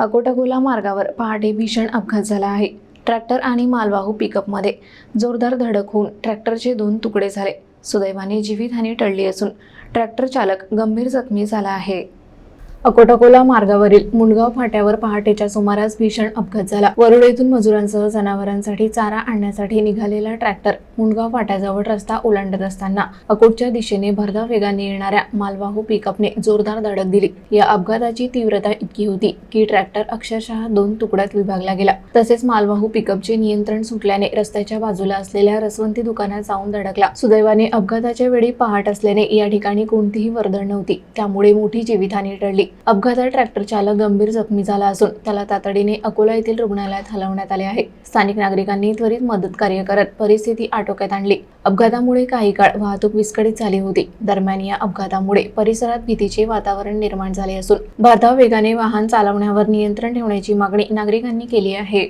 अकोटागोला मार्गावर पहाटे भीषण अपघात झाला आहे. ट्रॅक्टर आणि मालवाहू पिकअपमध्ये जोरदार धडक होऊन ट्रॅक्टरचे दोन तुकडे झाले. सुदैवाने जीवितहानी टळली असून ट्रॅक्टर चालक गंभीर जखमी झाला आहे. अकोटाकोला मार्गावरील मुंडगाव फाट्यावर पहाटेच्या सुमारास भीषण अपघात झाला. वरुड येथून मजुरांसह जनावरांसाठी चारा आणण्यासाठी निघालेला ट्रॅक्टर मुंडगाव फाट्याजवळ रस्ता ओलांडत असताना अकोटच्या दिशेने भरधाव वेगाने येणाऱ्या मालवाहू पिकअपने जोरदार धडक दिली. या अपघाताची तीव्रता इतकी होती की ट्रॅक्टर अक्षरशः दोन तुकड्यात विभागला गेला. तसेच मालवाहू पिकअपचे नियंत्रण सुटल्याने रस्त्याच्या बाजूला असलेल्या रसवंती दुकानात जाऊन धडकला. सुदैवाने अपघाताच्या वेळी पहाट असल्याने या ठिकाणी कोणतीही वर्दळ नव्हती. त्यामुळे मोठी जीवितहानी टळली. अपघातात ट्रॅक्टर चालक गंभीर जखमी झाला असून त्याला तातडीने अकोला येथील रुग्णालयात हलवण्यात आले आहे. स्थानिक नागरिकांनी त्वरित मदत कार्य करत परिस्थिती आटोक्यात आणली. अपघातामुळे काही काळ वाहतूक विस्कळीत झाली होती. दरम्यान या अपघातामुळे परिसरात भीतीचे वातावरण निर्माण झाले असून भरधाव वेगाने वाहन चालवण्यावर नियंत्रण ठेवण्याची मागणी नागरिकांनी केली आहे.